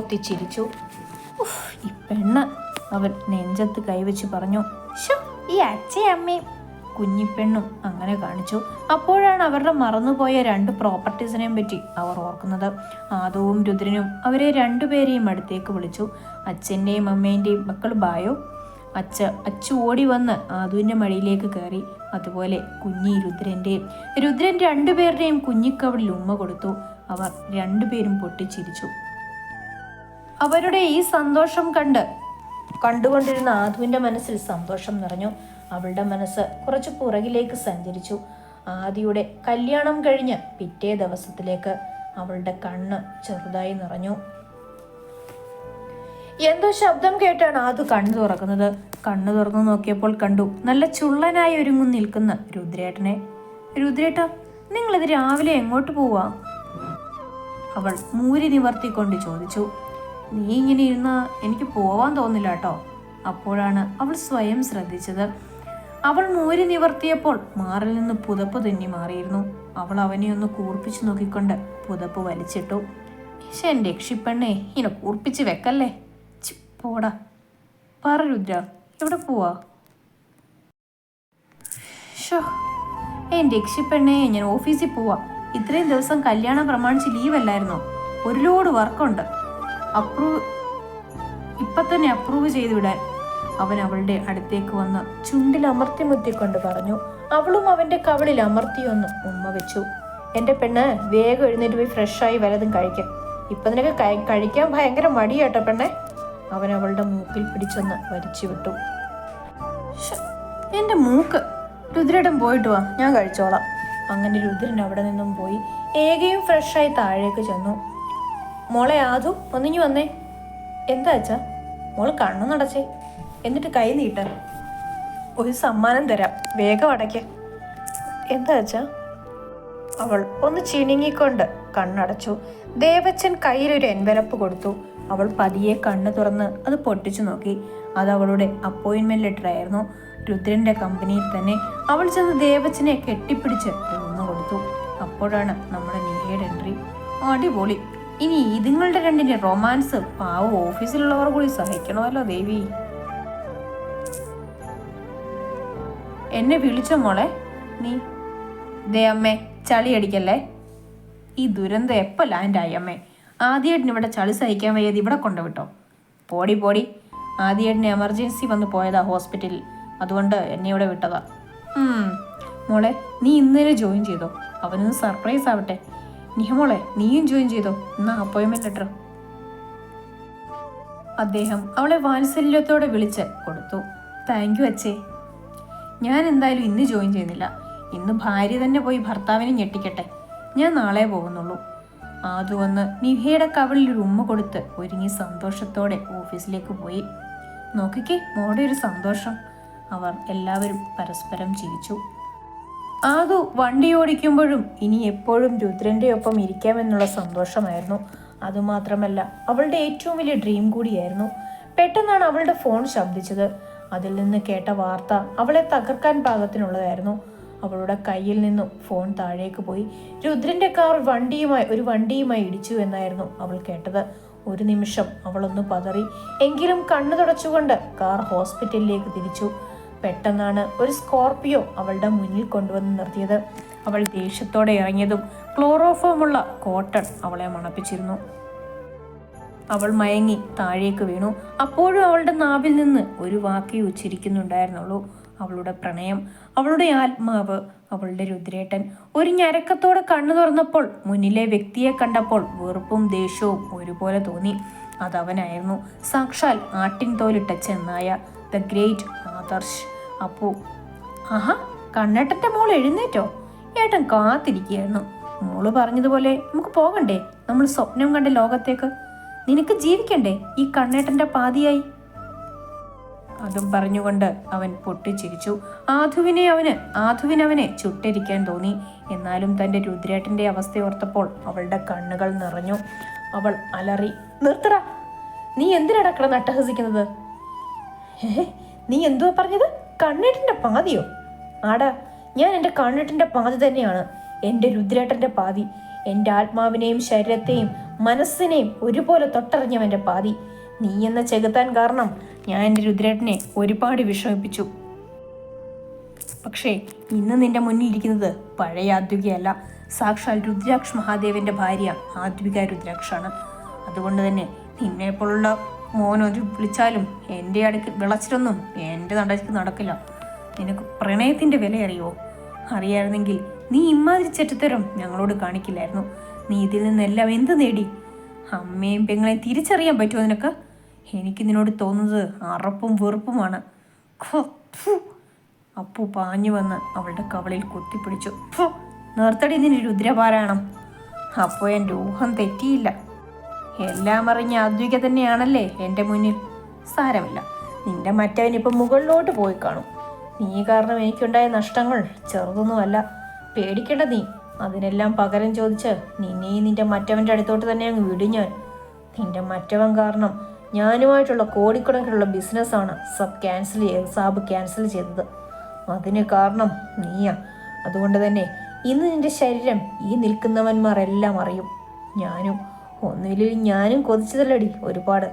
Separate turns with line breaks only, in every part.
അവൾ കണ്ണിറുക്കി മുഖം പൊത്തി ചിരിച്ചു ഉഫ്, ഈ പെണ്ണ്. അവൻ നെഞ്ചത്ത് കൈവച്ച് പറഞ്ഞു ഷോ ഈ അച്ഛയമ്മയും കുഞ്ഞിപ്പെണ്ണും അങ്ങനെ കാണിച്ചു. അപ്പോഴാണ് അവരുടെ മറന്നുപോയ രണ്ട് പ്രോപ്പർട്ടീസിനെയും പറ്റി അവർ ഓർക്കുന്നത്. ആദവും രുദ്രനും അവരെ രണ്ടുപേരെയും അടുത്തേക്ക് വിളിച്ചു. അച്ഛന്റെയും അമ്മേന്റെയും മക്കൾ ബായോ? അച്ഛ അച്ഛ ഓടി വന്ന് ആദുവിന്റെ മടിയിലേക്ക് കയറി. അതുപോലെ കുഞ്ഞി രുദ്രന്റെയും രുദ്രൻ രണ്ടുപേരുടെയും കുഞ്ഞിക്കവളിൽ ഉമ്മ കൊടുത്തു. അവർ രണ്ടുപേരും പൊട്ടിച്ചിരിച്ചു. അവരുടെ ഈ സന്തോഷം കണ്ട് കണ്ടുകൊണ്ടിരുന്ന ആദുവിന്റെ മനസ്സിൽ സന്തോഷം നിറഞ്ഞു. അവളുടെ മനസ്സ് കുറച്ച് പുറകിലേക്ക് സഞ്ചരിച്ചു. ആദിയുടെ കല്യാണം കഴിഞ്ഞ് പിറ്റേ ദിവസത്തിലേക്ക് അവളുടെ കണ്ണ് ചെറുതായി നിറഞ്ഞു. എന്തോ ശബ്ദം കേട്ടാണ് ആദു കണ്ണു തുറക്കുന്നത്. കണ്ണു തുറന്നു നോക്കിയപ്പോൾ കണ്ടു നല്ല ചുള്ളനായി ഒരുങ്ങു നിൽക്കുന്ന രുദ്രേട്ടനെ. രുദ്രേട്ട നിങ്ങളിത് രാവിലെ എങ്ങോട്ട് പോവാ? അവൾ മൂരി നിവർത്തിക്കൊണ്ട് ചോദിച്ചു. നീ ഇങ്ങനെ ഇരുന്ന് എനിക്ക് പോവാൻ തോന്നില്ല കേട്ടോ. അപ്പോഴാണ് അവൾ സ്വയം ശ്രദ്ധിച്ചത്. അവൾ മൂരി നിവർത്തിയപ്പോൾ മാറിൽ നിന്ന് പുതപ്പ് തുന്നി മാറിയിരുന്നു. അവൾ അവനെ ഒന്ന് കൂർപ്പിച്ചു നോക്കിക്കൊണ്ട് പുതപ്പ് വലിച്ചിട്ടു. പക്ഷെ എന്റെ രക്ഷിപ്പെണ്ണേ ഇങ്ങനെ കൂർപ്പിച്ച് വെക്കല്ലേ? പോടാ. പറ രുദ്ര എവിടെ പോവാ? ഷോ എന്റെ രക്ഷിപ്പെണ്ണേ ഞാൻ ഓഫീസിൽ പോവാ. ഇത്രയും ദിവസം കല്യാണം പ്രമാണിച്ച് ലീവ് അല്ലായിരുന്നോ ഒരു ലോഡ് വർക്കുണ്ട്. അപ്രൂവ് ഇപ്പൊ തന്നെ അപ്രൂവ് ചെയ്തു വിടാൻ അവൻ അവളുടെ അടുത്തേക്ക് വന്ന് ചുണ്ടിൽ അമർത്തി മുത്തിക്കൊണ്ട് പറഞ്ഞു അവളും അവന്റെ കവളിൽ അമർത്തിയൊന്ന് ഉമ്മ വെച്ചു. എന്റെ പെണ്ണ് വേഗം എഴുന്നേറ്റ് പോയി ഫ്രഷായി വലതും കഴിക്കാം. ഇപ്പൊ നിനക്ക് കഴിക്കാൻ ഭയങ്കര മടിയാട്ടോ പെണ്ണെ. അവൻ അവളുടെ മൂക്കിൽ പിടിച്ചൊന്ന് വലിച്ചു വിട്ടു. എന്റെ മൂക്ക്. രുദ്രേട്ടൻ പോയിട്ട് വാ ഞാൻ കഴിച്ചോളാം. അങ്ങനെ രുദ്രൻ അവിടെ നിന്നും പോയി ഏകയും ഫ്രഷായി താഴേക്ക് ചെന്നു. മോളെ ആദു ഒന്നിങ്ങി വന്നേ. എന്താ അച്ഛാ? മോൾ കണ്ണു നടച്ചേ. എന്നിട്ട് കൈ നീട്ട. ഒരു സമ്മാനം തരാം. വേഗം അടയ്ക്ക്. എന്താ അച്ഛാ? അവൾ ഒന്ന് ചിണുങ്ങിക്കൊണ്ട് കണ്ണടച്ചു. ദേവച്ചൻ കയ്യിലൊരു എൻവലപ്പ് കൊടുത്തു. അവൾ പതിയെ കണ്ണ് തുറന്ന് അത് പൊട്ടിച്ചു നോക്കി. അത് അവളുടെ അപ്പോയിൻമെന്റ് ലെറ്റർ ആയിരുന്നു. രുദ്രന്റെ കമ്പനിയിൽ തന്നെ അവൾ ചെന്ന് ദേവച്ചനെ കെട്ടിപ്പിടിച്ച് തുറന്നു കൊടുത്തു. അപ്പോഴാണ് നമ്മുടെ നിഹയുടെ എൻട്രി അടിപൊളി. ഇനി ഇതുങ്ങളുടെ രണ്ടിന്റെ റൊമാൻസ് പാവ ഓഫീസിലുള്ളവർ കൂടി സഹിക്കണമല്ലോ ദേവി. എന്നെ വിളിച്ച മോളെ? നീ. ദേ അമ്മേ ചളി അടിക്കല്ലേ? ഈ ദുരന്തം എപ്പോൾ ലാൻഡായി അമ്മേ? ആദ്യമായിട്ടിന് ഇവിടെ ചളി സഹിക്കാൻ വയ്യത് ഇവിടെ കൊണ്ടുവിട്ടോ. പോടി പോടി. ആദ്യമായിട്ടിന് എമർജൻസി വന്ന് പോയതാ ഹോസ്പിറ്റലിൽ അതുകൊണ്ട് എന്നെ ഇവിടെ വിട്ടതാ. മോളെ നീ ഇന്നലെ ജോയിൻ ചെയ്തോ? അവനൊന്ന് സർപ്രൈസ് ആവട്ടെ. നിഹമോളെ നീയും ജോയിൻ ചെയ്തോ? എന്നാ അപ്പോയിൻമെന്റ് ലെറ്റർ അദ്ദേഹം അവളെ വാത്സല്യത്തോടെ വിളിച്ച് കൊടുത്തു. താങ്ക് യു അച്ഛേ. ഞാൻ എന്തായാലും ഇന്ന് ജോയിൻ ചെയ്യുന്നില്ല. ഇന്ന് ഭാര്യ തന്നെ പോയി ഭർത്താവിനെ ഞെട്ടിക്കട്ടെ. ഞാൻ നാളെ പോകുന്നുള്ളൂ. ആദ്യ വന്ന് നിഹയുടെ കവളിൽ ഒരു ഉമ്മ കൊടുത്ത് ഒരുങ്ങി സന്തോഷത്തോടെ ഓഫീസിലേക്ക് പോയി. നോക്കിക്കേ മോടെ ഒരു സന്തോഷം. അവർ എല്ലാവരും പരസ്പരം ചിരിച്ചു. ആദു വണ്ടി ഓടിക്കുമ്പോഴും ഇനി എപ്പോഴും രുദ്രന്റെ ഒപ്പം ഇരിക്കാമെന്നുള്ള സന്തോഷമായിരുന്നു. അതുമാത്രമല്ല അവളുടെ ഏറ്റവും വലിയ ഡ്രീം കൂടിയായിരുന്നു പെട്ടെന്നാണ് അവളുടെ ഫോൺ ശബ്ദിച്ചത്. അതിൽ നിന്ന് കേട്ട വാർത്ത അവളെ തകർക്കാൻ പാകത്തിനുള്ളതായിരുന്നു. അവളുടെ കയ്യിൽ നിന്നും ഫോൺ താഴേക്ക് പോയി. രുദ്രന്റെ കാർ വണ്ടിയുമായി ഒരു വണ്ടിയുമായി ഇടിച്ചു എന്നായിരുന്നു അവൾ കേട്ടത്. ഒരു നിമിഷം അവളൊന്ന് പതറി എങ്കിലും കണ്ണു തുടച്ചുകൊണ്ട് കാർ ഹോസ്പിറ്റലിലേക്ക് തിരിച്ചു. പെട്ടെന്നാണ് ഒരു സ്കോർപിയോ അവളുടെ മുന്നിൽ കൊണ്ടുവന്ന് നിർത്തിയത്. അവൾ ദേഷ്യത്തോടെ ഇറങ്ങിയതും ക്ലോറോഫോമുള്ള കോട്ടൺ അവളെ മണപ്പിച്ചിരുന്നു. അവൾ മയങ്ങി താഴേക്ക് വീണു. അപ്പോഴും അവളുടെ നാവിൽ നിന്ന് ഒരു വാക്കി ഉച്ചരിക്കുന്നുണ്ടായിരുന്നുള്ളൂ അവളുടെ പ്രണയം. അവളുടെ ആത്മാവ് അവളുടെ രുദ്രേട്ടൻ. ഒരു ഞരക്കത്തോടെ കണ്ണു തുറന്നപ്പോൾ മുന്നിലെ വ്യക്തിയെ കണ്ടപ്പോൾ വെറുപ്പും ദേഷ്യവും ഒരുപോലെ തോന്നി. അതവനായിരുന്നു. സാക്ഷാൽ ആട്ടിൻ തോലിട്ട ചെന്നായ ദ ഗ്രേറ്റ് ആദർശ്. അപ്പു ആഹാ കണ്ണേട്ടന്റെ മോൾ എഴുന്നേറ്റോ? ഏട്ടൻ കാത്തിരിക്കുകയായിരുന്നു. മോൾ പറഞ്ഞതുപോലെ നമുക്ക് പോകണ്ടേ? നമ്മൾ സ്വപ്നം കണ്ട ലോകത്തേക്ക്. നിനക്ക് ജീവിക്കണ്ടേ ഈ കണ്ണേട്ടന്റെ പാതിയായി? അതും പറഞ്ഞുകൊണ്ട് അവൻ പൊട്ടിച്ചിരിച്ചു. ആധുവിനെ അവന് ആധുവിനവനെ ചുട്ടിരിക്കാൻ തോന്നി. എന്നാലും തന്റെ രുദ്രേട്ടന്റെ അവസ്ഥയോർത്തപ്പോൾ അവളുടെ കണ്ണുകൾ നിറഞ്ഞു. അവൾ അലറി നിർത്തറ നീ എന്തിനാടാ കിടന്ന് അട്ടഹസിക്കുന്നത്? ഏ? നീ എന്തുവാ പറഞ്ഞത്? കണ്ണേട്ടന്റെ പാതിയോ? ആടാ ഞാൻ എന്റെ കണ്ണേട്ടന്റെ പാതി തന്നെയാണ്. എന്റെ രുദ്രേട്ടന്റെ പാതി എന്റെ ആത്മാവിനെയും ശരീരത്തെയും മനസ്സിനെയും ഒരുപോലെ തൊട്ടറിഞ്ഞവന്റെ പാതി. നീ എന്ന ചെകുത്താൻ കാരണം ഞാൻ എന്റെ രുദ്രേട്ടനെ ഒരുപാട് വിഷമിപ്പിച്ചു. പക്ഷേ ഇന്ന് നിന്റെ മുന്നിൽ ഇരിക്കുന്നത് പഴയ ആദ്വികയല്ല സാക്ഷാൽ രുദ്രാക്ഷ് മഹാദേവന്റെ ഭാര്യ ആദ്വിക രുദ്രാക്ഷാണ്. അതുകൊണ്ട് തന്നെ നിന്നെപ്പോലുള്ള മോനൊരു വിളിച്ചാലും എന്റെ അടുക്ക് വിളച്ചിട്ടൊന്നും എന്റെ നടക്ക് നടക്കില്ല. നിനക്ക് പ്രണയത്തിന്റെ വില അറിയോ അറിയായിരുന്നെങ്കിൽ നീ ഇമ്മാതിരി ചെറ്റത്തരം ഞങ്ങളോട് കാണിക്കില്ലായിരുന്നു. നീ ഇതിൽ നിന്നെല്ലാം എന്ത് നേടി? അമ്മയും പെങ്ങളെയും തിരിച്ചറിയാൻ പറ്റുമോ നിനക്ക്? എനിക്ക് നിന്നോട് തോന്നുന്നത് അറപ്പും വെറുപ്പുമാണ്. അപ്പു പാഞ്ഞു വന്ന് അവളുടെ കവളിൽ കുത്തിപ്പിടിച്ചു. "ഫു, നിർത്തടി നിന്നൊരു രുദ്രപാരായണം. അപ്പോൾ എന്റെ ഊഹം തെറ്റിയില്ല. എല്ലാം അറിഞ്ഞ അദ്വിക തന്നെയാണല്ലേ എന്റെ മുന്നിൽ? സാരമില്ല. നിന്റെ മറ്റവൻ ഇപ്പം മുകളിലോട്ട് പോയി കാണും. നീ കാരണം എനിക്കുണ്ടായ നഷ്ടങ്ങൾ ചെറുതൊന്നുമല്ല. പേടിക്കേണ്ട നീ. അതിനെല്ലാം പകരം ചോദിച്ച് നിന്നെയും നിന്റെ മറ്റവന്റെ അടുത്തോട്ട് തന്നെ അങ്ങ് വിടും ഞാൻ. നിന്റെ മറ്റവൻ കാരണം ഞാനുമായിട്ടുള്ള കോടിക്കണക്കിനുള്ള ബിസിനസ്സാണ് സബ് ക്യാൻസൽ ചെയ്ത് സാബ് ക്യാൻസൽ ചെയ്തത്. അതിന് കാരണം നീയാ. അതുകൊണ്ട് തന്നെ ഇന്ന് നിന്റെ ശരീരം ഈ നിൽക്കുന്നവന്മാരെല്ലാം അറിയും. ഞാനും ഒന്നുമില്ല ഞാനും കൊതിച്ചതല്ലടി ഒരുപാട്.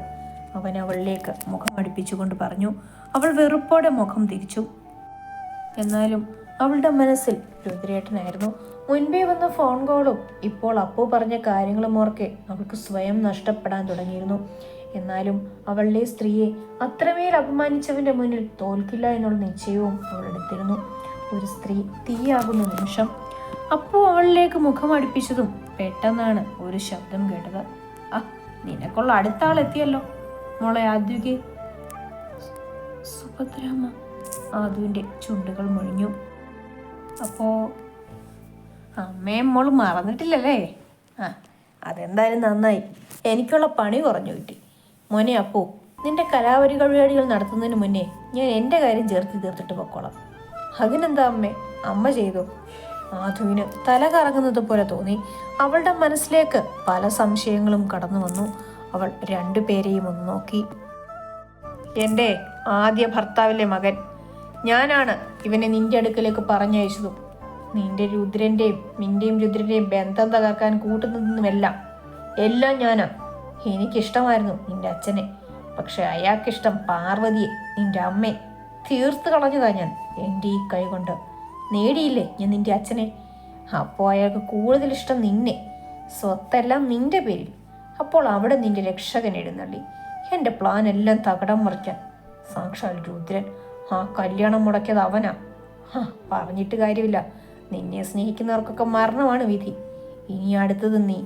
അവൻ അവളിലേക്ക് മുഖം അടുപ്പിച്ചുകൊണ്ട് പറഞ്ഞു അവൾ വെറുപ്പോടെ മുഖം തിരിച്ചു. എന്നാലും അവളുടെ മനസ്സിൽ രുദ്രേട്ടനായിരുന്നു. മുൻപേ വന്ന ഫോൺ കോളും ഇപ്പോൾ അപ്പു പറഞ്ഞ കാര്യങ്ങളും ഓർക്കെ അവൾക്ക് സ്വയം നഷ്ടപ്പെടാൻ തുടങ്ങിയിരുന്നു. എന്നാലും അവളുടെ സ്ത്രീയെ അത്രമേൽ അപമാനിച്ചവന്റെ മുന്നിൽ തോൽക്കില്ല എന്നുള്ള നിശ്ചയവും അവളെടുത്തിരുന്നു ഒരു സ്ത്രീ തീയാകുന്ന നിമിഷം അപ്പു അവളിലേക്ക് മുഖം അടുപ്പിച്ചതും പെട്ടെന്നാണ് ഒരു ശബ്ദം കേട്ടത്. ആ നിനക്കുള്ള അടുത്ത ആൾ എത്തിയല്ലോ മോളെ ആദ്യുകെ. സുഭദ്രാമ. ആദുവിന്റെ ചുണ്ടുകൾ മുഴിഞ്ഞു. അപ്പോ അമ്മയും മോൾ മറന്നിട്ടില്ലല്ലേ? ആ അതെന്തായാലും നന്നായി. എനിക്കുള്ള പണി കുറഞ്ഞു കിട്ടി. മോനെ അപ്പോ നിന്റെ കലാപരിപാടികൾ നടത്തുന്നതിന് മുന്നേ ഞാൻ എന്റെ കാര്യം ചേർത്ത് തീർത്തിട്ട് പൊക്കോളാം. അതിനെന്താ അമ്മേ? അമ്മ ചെയ്തു? ആധുവിന് തല കറങ്ങുന്നത് പോലെ തോന്നി. അവളുടെ മനസ്സിലേക്ക് പല സംശയങ്ങളും കടന്നു വന്നു. അവൾ രണ്ടുപേരെയും ഒന്ന് നോക്കി. എന്റെ ആദ്യ ഭർത്താവിലെ മകൻ. ഞാനാണ് ഇവനെ നിന്റെ അടുക്കലേക്ക് പറഞ്ഞയച്ചതും. നിന്റെ രുദ്രന്റെയും നിന്റെയും രുദ്രന്റെയും ബന്ധം തകർക്കാൻ കൂട്ടുന്നതെന്നുമെല്ലാം എല്ലാം ഞാനാ. എനിക്കിഷ്ടമായിരുന്നു നിന്റെ അച്ഛനെ. പക്ഷെ അയാൾക്കിഷ്ടം പാർവതിയെ നിന്റെ അമ്മയെ. തീർത്ത് കളഞ്ഞതാ ഞാൻ എന്റെ ഈ കൈ കൊണ്ട് നേടിയില്ലേ ഞാൻ നിന്റെ അച്ഛനെ? അപ്പോൾ അയാൾക്ക് കൂടുതൽ ഇഷ്ടം നിന്നെ. സ്വത്തെല്ലാം നിന്റെ പേരിൽ. അപ്പോൾ അവിടെ നിന്റെ രക്ഷകൻ എഴുന്നള്ളി എന്റെ പ്ലാൻ എല്ലാം തകടം മറിക്കാൻ. സാക്ഷാൽ രുദ്രൻ. ആ കല്യാണം മുടക്കിയത് അവനാ. ഹാ പറഞ്ഞിട്ട് കാര്യമില്ല. നിന്നെ സ്നേഹിക്കുന്നവർക്കൊക്കെ മരണമാണ് വിധി. ഇനി അടുത്തത് നീ.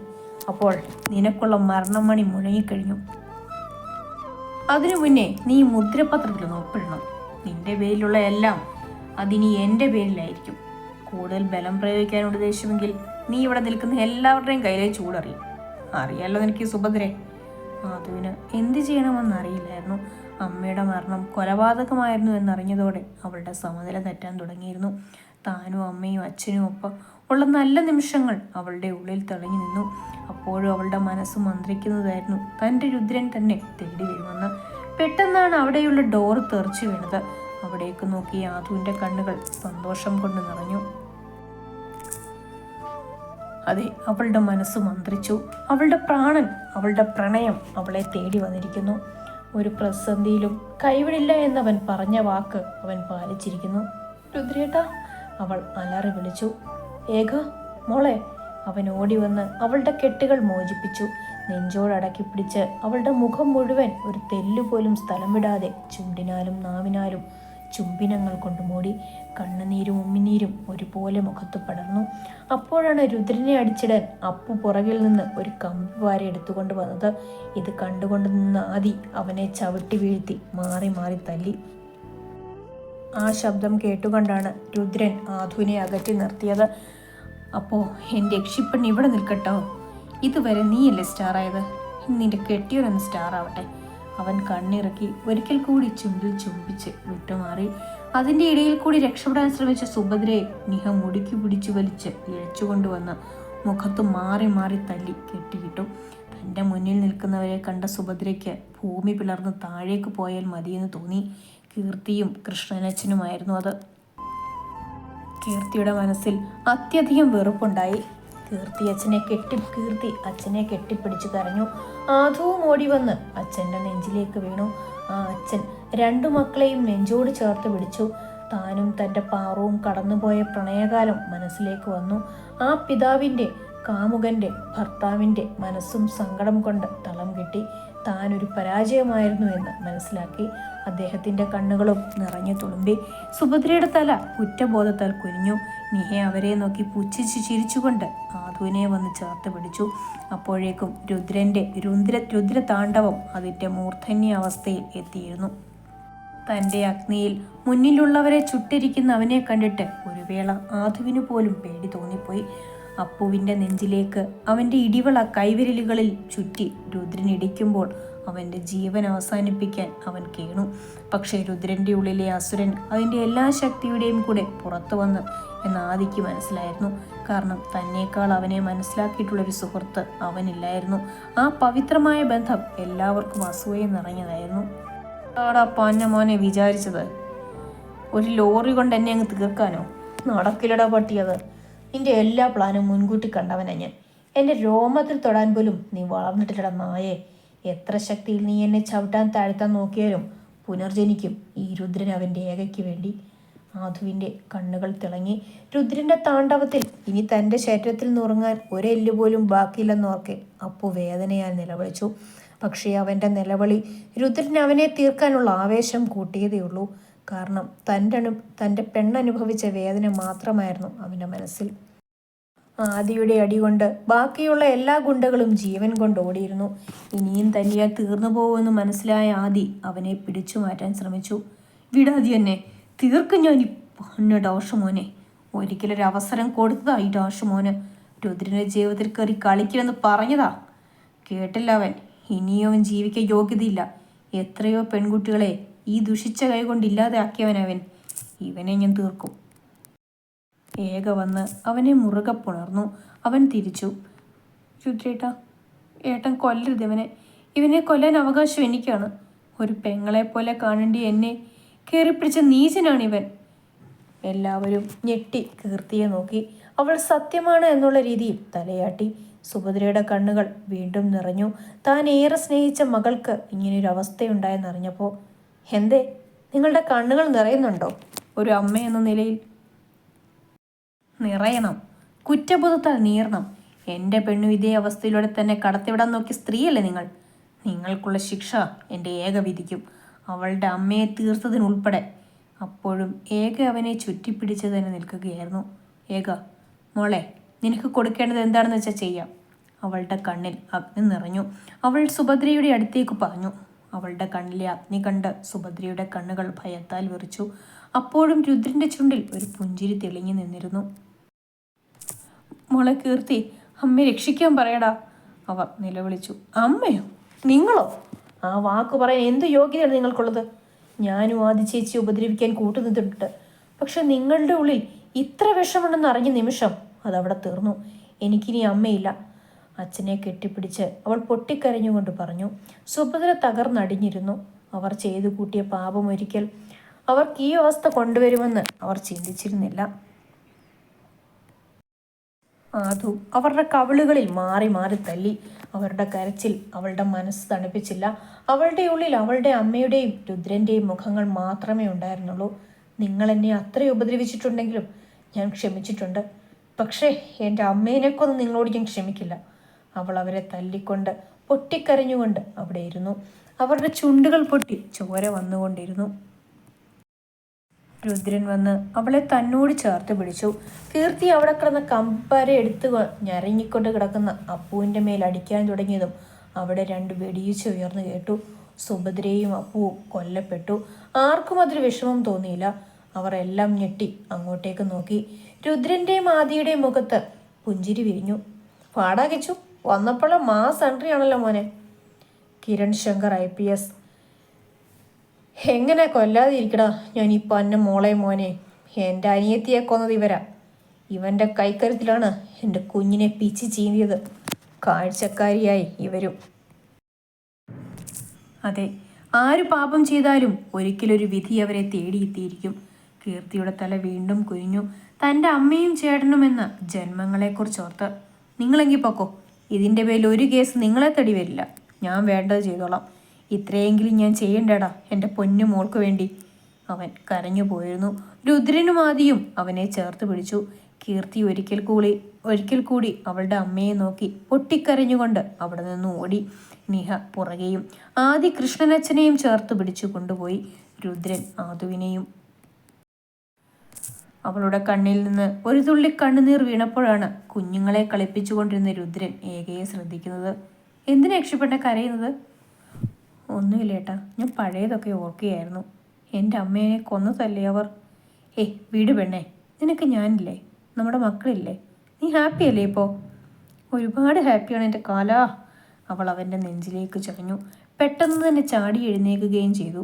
അപ്പോൾ നിനക്കുള്ള മരണമണി മുഴങ്ങിക്കഴിഞ്ഞു. അതിനു മുന്നേ നീ മുദ്രപത്രത്തിൽ ഒപ്പിടണം. നിന്റെ പേരിലുള്ള എല്ലാം അതിനി എന്റെ പേരിലായിരിക്കും. കൂടുതൽ ബലം പ്രയോഗിക്കാൻ ഉദ്ദേശമെങ്കിൽ നീ ഇവിടെ നിൽക്കുന്ന എല്ലാവരുടെയും കയ്യിലെ ചൂടറിയും. അറിയാലോ എനിക്ക് സുഭദ്രെ. മാധുവിന് എന്ത് ചെയ്യണമെന്ന് അറിയില്ലായിരുന്നു. അമ്മയുടെ മരണം കൊലപാതകമായിരുന്നു എന്നറിഞ്ഞതോടെ അവളുടെ സമനില തെറ്റാൻ തുടങ്ങിയിരുന്നു. താനും അമ്മയും അച്ഛനും ഒപ്പം ഉള്ള നല്ല നിമിഷങ്ങൾ അവളുടെ ഉള്ളിൽ തെളിഞ്ഞു നിന്നു. അപ്പോഴും അവളുടെ മനസ്സ് മന്ത്രിക്കുന്നതായിരുന്നു തന്റെ രുദ്രൻ തന്നെ തേടി വരുമെന്ന്. പെട്ടെന്നാണ് അവിടെയുള്ള ഡോർ തെറിച്ചു വീണത്. അവിടേക്ക് നോക്കി യാദുവിന്റെ കണ്ണുകൾ സന്തോഷം കൊണ്ട് നിറഞ്ഞു. അതെ അവളുടെ മനസ്സ് മന്ത്രിച്ചു. അവളുടെ പ്രാണൻ അവളുടെ പ്രണയം അവളെ തേടി വന്നിരിക്കുന്നു. ഒരു പ്രതിസന്ധിയിലും കൈവിടില്ല എന്നവൻ പറഞ്ഞ വാക്ക് അവൻ പാലിച്ചിരിക്കുന്നു. രുദ്രേട്ട അവൾ അലറി വിളിച്ചു. ഏക മോളെ അവൻ ഓടി വന്ന് അവളുടെ കെട്ടുകൾ മോചിപ്പിച്ചു. നെഞ്ചോടടക്കി പിടിച്ച് അവളുടെ മുഖം മുഴുവൻ ഒരു തെല്ലുപോലും സ്ഥലം വിടാതെ ചുണ്ടിനാലും നാവിനാലും ചുംബിനങ്ങൾ കൊണ്ട് മൂടി കണ്ണുനീരും ഉമ്മിനീരും ഒരുപോലെ മുഖത്ത് പടർന്നു. അപ്പോഴാണ് രുദ്രനെ അടിച്ചിടാൻ അപ്പു പുറകിൽ നിന്ന് ഒരു കമ്പി വാര എടുത്തുകൊണ്ട് വന്നത്. ഇത് കണ്ടുകൊണ്ട് നിന്ന് ആദി അവനെ ചവിട്ടി വീഴ്ത്തി മാറി മാറി തല്ലി. ആ ശബ്ദം കേട്ടുകൊണ്ടാണ് രുദ്രൻ ആധുവിനെ അകറ്റി നിർത്തിയത്. അപ്പോൾ എന്റെ രക്ഷിപ്പൺ ഇവിടെ നിൽക്കട്ടോ. ഇതുവരെ നീയല്ലേ സ്റ്റാറായത്? നിന്റെ കെട്ടിയൊരൊന്ന് സ്റ്റാർ ആവട്ടെ അവൻ കണ്ണിറക്കി ഒരിക്കൽ കൂടി ചുണ്ടിൽ ചുംബിച്ച് വിട്ടുമാറി. അതിന്റെ ഇടയിൽ കൂടി രക്ഷപ്പെടാൻ ശ്രമിച്ച സുഭദ്രയെ നിഹ മുടുക്കി പിടിച്ചു വലിച്ച് ഇഴച്ചുകൊണ്ടുവന്ന് മുഖത്ത് മാറി മാറി തല്ലി കെട്ടിയിട്ടു. തന്റെ മുന്നിൽ നിൽക്കുന്നവരെ കണ്ട സുഭദ്രയ്ക്ക് ഭൂമി പിളർന്ന് താഴേക്ക് പോയാൽ മതിയെന്ന് തോന്നി. കീർത്തിയും കൃഷ്ണനച്ഛനുമായിരുന്നു അത്. കീർത്തിയുടെ മനസ്സിൽ അത്യധികം വെറുപ്പുണ്ടായി. കീർത്തി അച്ഛനെ കെട്ടി കീർത്തി അച്ഛനെ കെട്ടിപ്പിടിച്ച് കരഞ്ഞു. ആധുവും ഓടി വന്ന് അച്ഛന്റെ നെഞ്ചിലേക്ക് വീണു. ആ അച്ഛൻ രണ്ടു മക്കളെയും നെഞ്ചോട് ചേർത്ത് പിടിച്ചു. താനും തന്റെ പാറവും കടന്നുപോയ പ്രണയകാലം മനസ്സിലേക്ക് വന്നു. ആ പിതാവിന്റെ കാമുകന്റെ ഭർത്താവിന്റെ മനസ്സും സങ്കടം കൊണ്ട് തളം കെട്ടി. താനൊരു പരാജയമായിരുന്നു എന്ന് മനസ്സിലാക്കി. അദ്ദേഹത്തിന്റെ കണ്ണുകളും നിറഞ്ഞു തുളുമ്പി. സുഭദ്രയുടെ തല കുറ്റബോധത്താൽ കുനിഞ്ഞു. നിഹ അവരെ നോക്കി പുച്ഛിച്ച് ചിരിച്ചുകൊണ്ട് ആധുവിനെ വന്ന് ചേർത്ത് പിടിച്ചു. അപ്പോഴേക്കും രുദ്രന്റെ രുദ്ര രുദ്രതാണ്ഡവം അതിന്റെ മൂർധന്യ അവസ്ഥയിൽ എത്തിയിരുന്നു. തന്റെ അഗ്നിയിൽ മുന്നിലുള്ളവരെ ചുട്ടിരിക്കുന്ന അവനെ കണ്ടിട്ട് ഒരു വേള ആധുവിന് പോലും പേടി തോന്നിപ്പോയി. അപ്പുവിന്റെ നെഞ്ചിലേക്ക് അവന്റെ ഇടിവള കൈവിരലുകളിൽ ചുറ്റി രുദ്രനിടിക്കുമ്പോൾ അവന്റെ ജീവൻ അവസാനിപ്പിക്കാൻ അവൻ കേണു. പക്ഷേ രുദ്രന്റെ ഉള്ളിലെ അസുരൻ അതിന്റെ എല്ലാ ശക്തിയുടെയും കൂടെ പുറത്തു വന്ന് എന്ന് ആദിക്ക് മനസ്സിലായിരുന്നു. കാരണം തന്നേക്കാൾ അവനെ മനസ്സിലാക്കിയിട്ടുള്ളൊരു സുഹൃത്ത് അവനില്ലായിരുന്നു. ആ പവിത്രമായ ബന്ധം എല്ലാവർക്കും അസൂയ നിറഞ്ഞതായിരുന്നു. ആടാ പൊന്ന മോനെ വിചാരിച്ചത് ഒരു ലോറി കൊണ്ട് എന്നെ അങ്ങ് തീർക്കാനോ? നടക്കില്ലടാ പട്ടിയത് നിന്റെ എല്ലാ പ്ലാനും മുൻകൂട്ടി കണ്ടവനാ ഞാൻ. എന്റെ രോമത്തിൽ തൊടാൻ പോലും നീ വളർന്നിട്ടില്ല നായേ എത്ര ശക്തിയിൽ നീ എന്നെ ചവിട്ടാൻ താഴ്ത്താൻ നോക്കിയാലും പുനർജനിക്കും ഈ രുദ്രൻ അവന്റെ ഏകയ്ക്ക് വേണ്ടി. ആധുവിന്റെ കണ്ണുകൾ തിളങ്ങി. രുദ്രന്റെ താണ്ഡവത്തിൽ ഇനി തന്റെ ശരീരത്തിൽ നുറങ്ങാൻ ഒരെല്ല് പോലും ബാക്കിയില്ലെന്നോർക്കെ അപ്പു വേദനയാൽ നിലവിളിച്ചു. പക്ഷേ അവന്റെ നിലവിളി രുദ്രൻ അവനെ തീർക്കാനുള്ള ആവേശം കൂട്ടിയതേയുള്ളൂ. കാരണം തന്റെ അനു തന്റെ പെണ്ണനുഭവിച്ച വേദന മാത്രമായിരുന്നു അവന്റെ മനസ്സിൽ. ആദിയുടെ അടികൊണ്ട് ബാക്കിയുള്ള എല്ലാ ഗുണ്ടകളും ജീവൻ കൊണ്ട് ഓടിയിരുന്നു. ഇനിയും തനിയെ തീർന്നു പോകുമെന്ന് മനസ്സിലായ ആദി അവനെ പിടിച്ചു മാറ്റാൻ ശ്രമിച്ചു. വിടാതി എന്നെ തീർക്കും ഞാൻ പൊന്ന ഡോഷമോനെ. ഒരിക്കലൊരു അവസരം ഈ ഡോഷമോന്. രുദ്രന്റെ ജീവിതത്തിൽ കയറി കളിക്കില്ലെന്ന് പറഞ്ഞതാ. കേട്ടില്ല അവൻ. ഇനിയും ജീവിക്കാൻ യോഗ്യതയില്ല. എത്രയോ പെൺകുട്ടികളെ ഈ ദുഷിച്ച കൈ കൊണ്ട് ഇല്ലാതാക്കിയവനവൻ ഇവനെ ഞാൻ തീർക്കും. ഏക വന്ന് അവനെ മുറുകെ പുണർന്നു. അവൻ തിരിച്ചു. രുദ്രേട്ടാ ഏട്ടൻ കൊല്ലരുത് ഇവനെ. ഇവനെ കൊല്ലാൻ അവകാശം എനിക്കാണ്. ഒരു പെങ്ങളെ പോലെ കാണേണ്ടി എന്നെ കയറിപ്പിടിച്ച നീചനാണിവൻ. എല്ലാവരും ഞെട്ടി കീർത്തിയെ നോക്കി. അവൾ സത്യമാണ് എന്നുള്ള രീതിയിൽ തലയാട്ടി. സുഭദ്രയുടെ കണ്ണുകൾ വീണ്ടും നിറഞ്ഞു. താൻ ഏറെ സ്നേഹിച്ച മകൾക്ക് ഇങ്ങനെയൊരു അവസ്ഥയുണ്ടായെന്നറിഞ്ഞപ്പോൾ എന്തേ? നിങ്ങളുടെ കണ്ണുകൾ നിറയുന്നുണ്ടോ? ഒരു അമ്മ എന്ന നിലയിൽ നിറയണം. കുറ്റബോധത്താൽ നീറണം. എന്റെ പെണ്ണു ഇതേ അവസ്ഥയിലൂടെ തന്നെ കടത്തിവിടാൻ നോക്കിയ സ്ത്രീയല്ലേ നിങ്ങൾ? നിങ്ങൾക്കുള്ള ശിക്ഷ എന്റെ ഏക വിധിക്കും. അവളുടെ അമ്മയെ തീർത്തതിനുൾപ്പെടെ അപ്പോഴും ഏക അവനെ ചുറ്റിപ്പിടിച്ച് തന്നെ നിൽക്കുകയായിരുന്നു. ഏക മോളെ നിനക്ക് കൊടുക്കേണ്ടത് എന്താണെന്ന് വെച്ചാൽ ചെയ്യാം. അവളുടെ കണ്ണിൽ അഗ്നി നിറഞ്ഞു. അവൾ സുഭദ്രയുടെ അടുത്തേക്ക് പറഞ്ഞു. അവളുടെ കണ്ണിലെ അഗ്നി കണ്ട് സുഭദ്രയുടെ കണ്ണുകൾ ഭയത്താൽ വിറിച്ചു. അപ്പോഴും രുദ്രന്റെ ചുണ്ടിൽ ഒരു പുഞ്ചിരി തെളിഞ്ഞു നിന്നിരുന്നു. മോളെ കീർത്തി അമ്മയെ രക്ഷിക്കാൻ പറയടാ. അവർ നിലവിളിച്ചു. അമ്മയോ നിങ്ങളോ? ആ വാക്ക് പറയാൻ എന്ത് യോഗ്യതയാണ് നിങ്ങൾക്കുള്ളത്? ഞാനും ആദ്യ ചേച്ചി ഉപദ്രവിക്കാൻ കൂട്ടുനിന്നിട്ടുണ്ട് പക്ഷെ നിങ്ങളുടെ ഉള്ളിൽ ഇത്ര വിഷമുണ്ടെന്ന് അറിഞ്ഞ നിമിഷം അതവിടെ തീർന്നു. എനിക്കിനി അമ്മയില്ല. അച്ഛനെ കെട്ടിപ്പിടിച്ച് അവൾ പൊട്ടിക്കരഞ്ഞുകൊണ്ട് പറഞ്ഞു സുഭദ്ര തകർന്നടിഞ്ഞിരുന്നു. അവർ ചെയ്തു കൂട്ടിയ പാപം ഒരിക്കൽ അവർക്ക് ഈ അവസ്ഥ കൊണ്ടുവരുമെന്ന് അവർ ചിന്തിച്ചിരുന്നില്ല. ആധു അവരുടെ കവിളുകളിൽ മാറി മാറി തല്ലി. അവരുടെ കരച്ചിൽ അവളുടെ മനസ്സ് തണുപ്പിച്ചില്ല. അവളുടെ ഉള്ളിൽ അവളുടെ അമ്മയുടെയും രുദ്രന്റെയും മുഖങ്ങൾ മാത്രമേ ഉണ്ടായിരുന്നുള്ളൂ. നിങ്ങൾ എന്നെ അത്രയും ഉപദ്രവിച്ചിട്ടുണ്ടെങ്കിലും ഞാൻ ക്ഷമിച്ചിട്ടുണ്ട്. പക്ഷേ എന്റെ അമ്മേനെക്കൊന്നും നിങ്ങളോട് ഞാൻ ക്ഷമിക്കില്ല. അവൾ അവരെ തല്ലിക്കൊണ്ട് പൊട്ടിക്കരഞ്ഞുകൊണ്ട് അവിടെ ഇരുന്നു. അവരുടെ ചുണ്ടുകൾ പൊട്ടി ചോര വന്നുകൊണ്ടിരുന്നു. രുദ്രൻ വന്ന് അവളെ തന്നോട് ചേർത്ത് പിടിച്ചു. കീർത്തി അവിടെ കിടന്ന കമ്പരെ എടുത്ത് ഞരങ്ങിക്കൊണ്ട് കിടക്കുന്ന അപ്പുവിന്റെ മേൽ അടിക്കാൻ തുടങ്ങിയതും അവിടെ രണ്ട് വെടിയിച്ച് ഉയർന്നു കേട്ടു. സുഭദ്രയും അപ്പുവും കൊല്ലപ്പെട്ടു. ആർക്കും അതൊരു വിഷമം തോന്നിയില്ല. അവർ എല്ലാം ഞെട്ടി അങ്ങോട്ടേക്ക് നോക്കി. രുദ്രന്റെയും ആദിയുടെയും മുഖത്ത് പുഞ്ചിരി വിരിഞ്ഞു. പാടാകിച്ചു വന്നപ്പോഴുള്ള മാസ് എൻട്രി ആണല്ലോ മോനെ. Kiran Shankar I P S എങ്ങനെ കൊല്ലാതെ ഇരിക്കടാ ഞാൻ ഈ പന്ന മോളെ മോനെ. എന്റെ അനിയത്തിയെ കൊന്നത് ഇവരാ. ഇവന്റെ കൈക്കരുത്തിലാണ് എന്റെ കുഞ്ഞിനെ പിച്ചി ചീന്തിയത്. കാഴ്ചക്കാരിയായി ഇവരും. അതെ ആര് പാപം ചെയ്താലും ഒരിക്കലൊരു വിധി അവരെ തേടിയെത്തിയിരിക്കും. കീർത്തിയുടെ തല വീണ്ടും കുനിഞ്ഞു. തന്റെ അമ്മയും ചേട്ടനും ജന്മങ്ങളെക്കുറിച്ച് ജന്മങ്ങളെക്കുറിച്ചോർത്ത്. നിങ്ങളെങ്കിൽ പൊക്കോ? ഇതിന്റെ പേരിൽ ഒരു കേസ് നിങ്ങളെ തടി വരില്ല. ഞാൻ വേണ്ടത് ചെയ്തോളാം. ഇത്രയെങ്കിലും ഞാൻ ചെയ്യണ്ടടാ എന്റെ പൊന്നു മോൾക്ക് വേണ്ടി. അവൻ കരഞ്ഞു പോയിരുന്നു. രുദ്രനുമാതിയും അവനെ ചേർത്ത് പിടിച്ചു. കീർത്തി ഒരിക്കൽ കൂടി ഒരിക്കൽ കൂടി അവളുടെ അമ്മയെ നോക്കി പൊട്ടിക്കരഞ്ഞുകൊണ്ട് അവിടെ നിന്ന് ഓടി. നിഹ പുറകെയും ആദി കൃഷ്ണനച്ഛനെയും ചേർത്ത് പിടിച്ചു കൊണ്ടുപോയി. രുദ്രൻ ആദുവിനെയും അവളുടെ കണ്ണിൽ നിന്ന് ഒരു തുള്ളി കണ്ണുനീർ വീണപ്പോഴാണ് കുഞ്ഞുങ്ങളെ കളിപ്പിച്ചുകൊണ്ടിരുന്ന രുദ്രൻ ഏകയെ ശ്രദ്ധിക്കുന്നത്. എന്തിനു രക്ഷപ്പെട്ട കരയുന്നത്? ഒന്നുമില്ല ഏട്ടാ ഞാൻ പഴയതൊക്കെ ഓർക്കുകയായിരുന്നു. എന്റെ അമ്മയെ കൊന്നു തല്ലേ അവർ? ഏ വീട് പെണ്ണേ നിനക്ക് ഞാനില്ലേ? നമ്മുടെ മക്കളില്ലേ? നീ ഹാപ്പി അല്ലേ ഇപ്പോൾ ഒരുപാട് ഹാപ്പിയാണ് എന്റെ കാലാ. അവൾ അവന്റെ നെഞ്ചിലേക്ക് ചവഞ്ഞു. പെട്ടെന്ന് തന്നെ ചാടി എഴുന്നേൽക്കുകയും ചെയ്തു.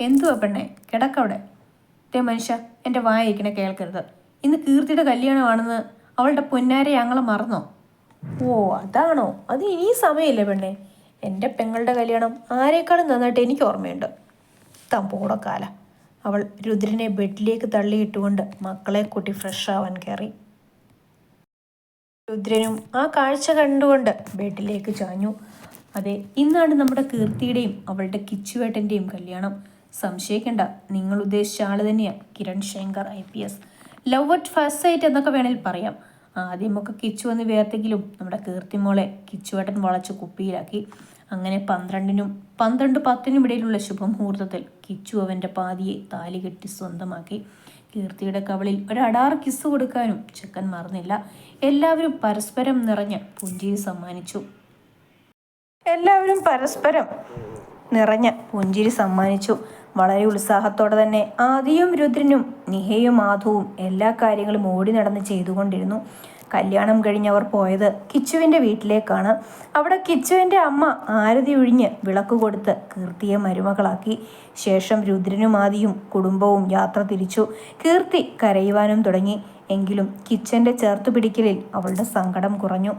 എന്തുവാ പെണ്ണേ കിടക്കവിടെ? ദേ മനുഷ്യ എന്റെ വായിക്കണേ കേൾക്കരുത്. ഇന്ന് കീർത്തിയുടെ കല്യാണമാണെന്ന് അവളുടെ പൊന്നാരെ ഞങ്ങളെ മറന്നോ? ഓ അതാണോ? അത് ഇനി സമയമില്ലേ പെണ്ണേ. എന്റെ പെങ്ങളുടെ കല്യാണം ആരെക്കാളും നന്നായിട്ട് എനിക്ക് ഓർമ്മയുണ്ട്. തമ്പോടക്കാല അവൾ രുദ്രനെ ബെഡിലേക്ക് തള്ളിയിട്ടുകൊണ്ട് മക്കളെ കൂട്ടി ഫ്രഷ് ആവാൻ കയറി. രുദ്രനും ആ കാഴ്ച കണ്ടുകൊണ്ട് ബെഡിലേക്ക് ചാഞ്ഞു. അതെ ഇന്നാണ് നമ്മുടെ കീർത്തിയുടെയും അവളുടെ കിച്ചുവേട്ടന്റെയും കല്യാണം. സംശയിക്കണ്ട. നിങ്ങൾ ഉദ്ദേശിച്ച ആൾ തന്നെയാണ് Kiran Shankar I P S. Love at first sight എന്നൊക്കെ വേണേൽ പറയാം. ആദ്യമൊക്കെ കിച്ചു എന്ന് വേർത്തെങ്കിലും നമ്മുടെ കീർത്തിമോളെ കിച്ചുവേട്ടൻ വളച്ച് കുപ്പിയിലാക്കി. അങ്ങനെ പന്ത്രണ്ടിനും പന്ത്രണ്ട് പത്തിനും ഇടയിലുള്ള ശുഭമുഹൂർത്തത്തിൽ കിച്ചു അവന്റെ പാതിയെ താലി കെട്ടി സ്വന്തമാക്കി. കീർത്തിയുടെ കവളിൽ ഒരു അടാർ കിസ് കൊടുക്കാനും ചെക്കൻ മറന്നില്ല. എല്ലാവരും പരസ്പരം നിറഞ്ഞ് പുഞ്ചിരി സമ്മാനിച്ചു. എല്ലാവരും പരസ്പരം നിറഞ്ഞ് പുഞ്ചിരി സമ്മാനിച്ചു. വളരെ ഉത്സാഹത്തോടെ തന്നെ ആദിയും രുദ്രനും നിഹയും മാധുവും എല്ലാ കാര്യങ്ങളും ഓടി നടന്ന് ചെയ്തുകൊണ്ടിരുന്നു. കല്യാണം കഴിഞ്ഞവർ പോയത് കിച്ചുവിന്റെ വീട്ടിലേക്കാണ്. അവിടെ കിച്ചുവിന്റെ അമ്മ ആരതി ഒഴിഞ്ഞ് വിളക്ക് കൊടുത്ത് കീർത്തിയെ മരുമകളാക്കി. ശേഷം രുദ്രനും ആദിയും കുടുംബവും യാത്ര തിരിച്ചു. കീർത്തി കരയുവാനും തുടങ്ങി. എങ്കിലും കിച്ചന്റെ ചേർത്തുപിടിക്കലിൽ അവളുടെ സങ്കടം കുറഞ്ഞു.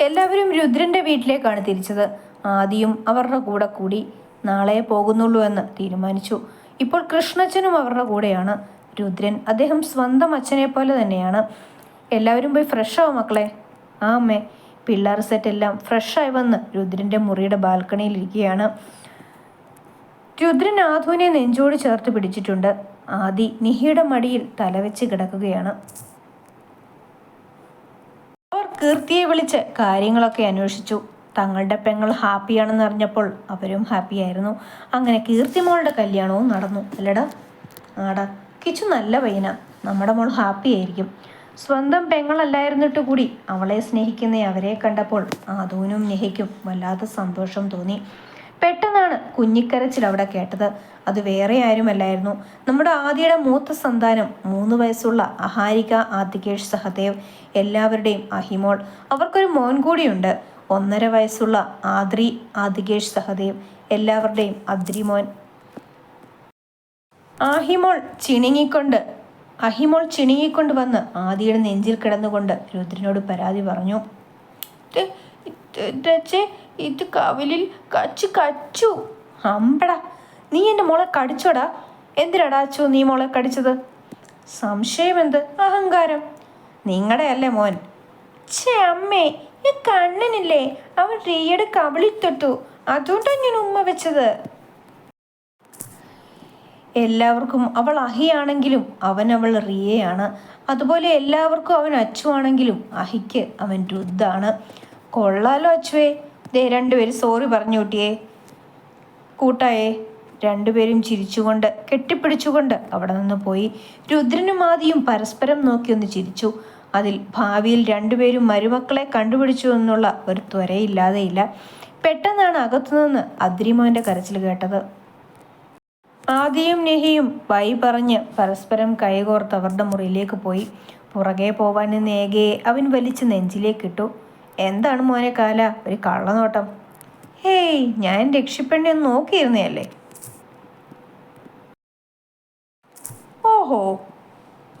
എല്ലാവരും രുദ്രന്റെ വീട്ടിലേക്കാണ് തിരിച്ചത്. ആദിയും അവരുടെ കൂടെ കൂടി. നാളെ പോകുന്നുള്ളൂ എന്ന് തീരുമാനിച്ചു. ഇപ്പോൾ കൃഷ്ണച്ചനും അവരുടെ കൂടെയാണ്. രുദ്രൻ അദ്ദേഹം സ്വന്തം അച്ഛനെ പോലെ തന്നെയാണ്. എല്ലാവരും പോയി ഫ്രഷ് ആവും മക്കളെ? ആ അമ്മേ. പിള്ളേർ സെറ്റ് എല്ലാം ഫ്രഷായി വന്ന് രുദ്രന്റെ മുറിയുടെ ബാൽക്കണിയിൽ ഇരിക്കുകയാണ്. രുദ്രൻ ആധുവിനെ നെഞ്ചോട് ചേർത്ത് പിടിച്ചിട്ടുണ്ട്. ആദി നിഹിയുടെ മടിയിൽ തലവെച്ച് കിടക്കുകയാണ്. അവർ കീർത്തിയെ വിളിച്ച് കാര്യങ്ങളൊക്കെ അന്വേഷിച്ചു. തങ്ങളുടെ പെങ്ങൾ ഹാപ്പിയാണെന്ന് അറിഞ്ഞപ്പോൾ അവരും ഹാപ്പിയായിരുന്നു. അങ്ങനെ കീർത്തിമോളുടെ കല്യാണവും നടന്നു. അല്ലടാ ആടാ കിച്ചു നല്ല പയ്യന. നമ്മുടെ മോൾ ഹാപ്പി ആയിരിക്കും. സ്വന്തം പെങ്ങളല്ലായിരുന്നിട്ട് കൂടി അവളെ സ്നേഹിക്കുന്ന അവരെ കണ്ടപ്പോൾ ആദൂനും നെഹയ്ക്കും വല്ലാത്ത സന്തോഷം തോന്നി. പെട്ടെന്നാണ് കുഞ്ഞിക്കരച്ചിൽ അവിടെ കേട്ടത്. അത് വേറെ ആരുമല്ലായിരുന്നു. നമ്മുടെ ആദ്യയുടെ മൂത്ത സന്താനം മൂന്ന് വയസ്സുള്ള അഹാരിക ആദികേഷ് സഹദേവ് എല്ലാവരുടെയും അഹിമോൾ. അവർക്കൊരു മോൻ കൂടിയുണ്ട്. ഒന്നര വയസ്സുള്ള ആദ്രി ആദികേഷ് സഹദേവ് എല്ലാവരുടെയും അദ്രിമോൻ. ആഹിമോൾ ചിണുങ്ങിക്കൊണ്ട് അഹിമോൾ ചിണുങ്ങിക്കൊണ്ട് വന്ന് ആദിയുടെ നെഞ്ചിൽ കിടന്നുകൊണ്ട് രുദ്രനോട് പരാതി പറഞ്ഞു. ഇത് കവലിൽ കച്ചു കച്ചു. അമ്പടാ നീ എന്റെ മോളെ കടിച്ചോടാ. എന്തിനാടാ അച്ചു നീ മോളെ കടിച്ചത്? സംശയം എന്ത് അഹങ്കാരം. നിങ്ങളുടെ അല്ലേ മോൻ. ചേ അമ്മേ ഈ കണ്ണനില്ലേ അവൻ റിയയുടെ കവിളിൽ തൊട്ടു. അതുകൊണ്ടാണ് ഞാൻ ഉമ്മ വെച്ചത്. എല്ലാവർക്കും അവൾ അഹിയാണെങ്കിലും അവൻ അവൾ റിയയാണ്. അതുപോലെ എല്ലാവർക്കും അവൻ അച്ചുവാണെങ്കിലും അഹിക്ക് അവൻ രുദ്ധാണ്. കൊള്ളാലോ അച്ചുവേ. ദേ രണ്ടുപേരും സോറി പറഞ്ഞു കൂട്ടിയേ. കൂട്ടായേ രണ്ടുപേരും ചിരിച്ചുകൊണ്ട് കെട്ടിപ്പിടിച്ചുകൊണ്ട് അവിടെ നിന്ന് പോയി. രുദ്രനും ആദിയും പരസ്പരം നോക്കി ഒന്ന് ചിരിച്ചു. അതിൽ ഭാവിയിൽ രണ്ടുപേരും മരുമക്കളെ കണ്ടുപിടിച്ചു എന്നുള്ള ഒരു ത്വരയില്ലാതെയില്ല. പെട്ടെന്നാണ് അകത്തുനിന്ന് അദ്രിമോന്റെ കരച്ചിൽ കേട്ടത്. ആദിയും നെഹിയും വൈ പറഞ്ഞ് പരസ്പരം കൈകോർത്ത് അവരുടെ മുറിയിലേക്ക് പോയി. പുറകെ പോവാൻ നേകയെ അവൻ വലിച്ച് നെഞ്ചിലേക്കിട്ടു. എന്താണ് മോനെ കാല? ഒരു കള്ളനോട്ടം. ഹേയ് ഞാൻ രക്ഷിപ്പെണ്ണെ ഒന്ന് നോക്കിയിരുന്നയല്ലേ ഓഹോ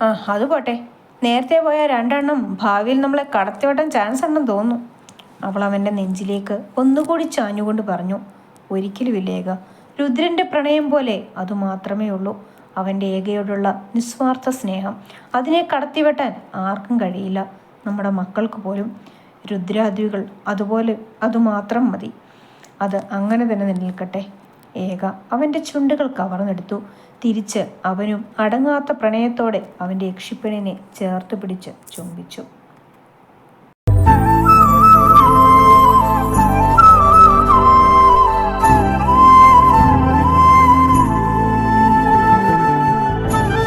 ആ അത് പോട്ടെ. നേരത്തെ പോയ രണ്ടെണ്ണം ഭാവിയിൽ നമ്മളെ കടത്തിവെട്ടാൻ ചാൻസ് ഉണ്ടെന്ന് തോന്നുന്നു. അവൾ അവന്റെ നെഞ്ചിലേക്ക് ഒന്നുകൂടി ചാഞ്ഞുകൊണ്ട് പറഞ്ഞു ഒരിക്കലും ഇല്ലേക രുദ്രന്റെ പ്രണയം പോലെ അതുമാത്രമേ ഉള്ളൂ. അവന്റെ ഏകയോടുള്ള നിസ്വാർത്ഥ സ്നേഹം അതിനെ കടത്തിവെട്ടാൻ ആർക്കും കഴിയില്ല. നമ്മുടെ മക്കൾക്ക് പോലും രുദ്രാദ്രികൾ അതുപോലെ അതുമാത്രം മതി. അത് അങ്ങനെ തന്നെ നിലനിൽക്കട്ടെ ഏക. അവന്റെ ചുണ്ടുകൾ കവർന്നെടുത്തു. തിരിച്ച് അവനും അടങ്ങാത്ത പ്രണയത്തോടെ അവന്റെ യക്ഷിപ്പണിനെ ചേർത്ത് പിടിച്ച് ചുംബിച്ചു.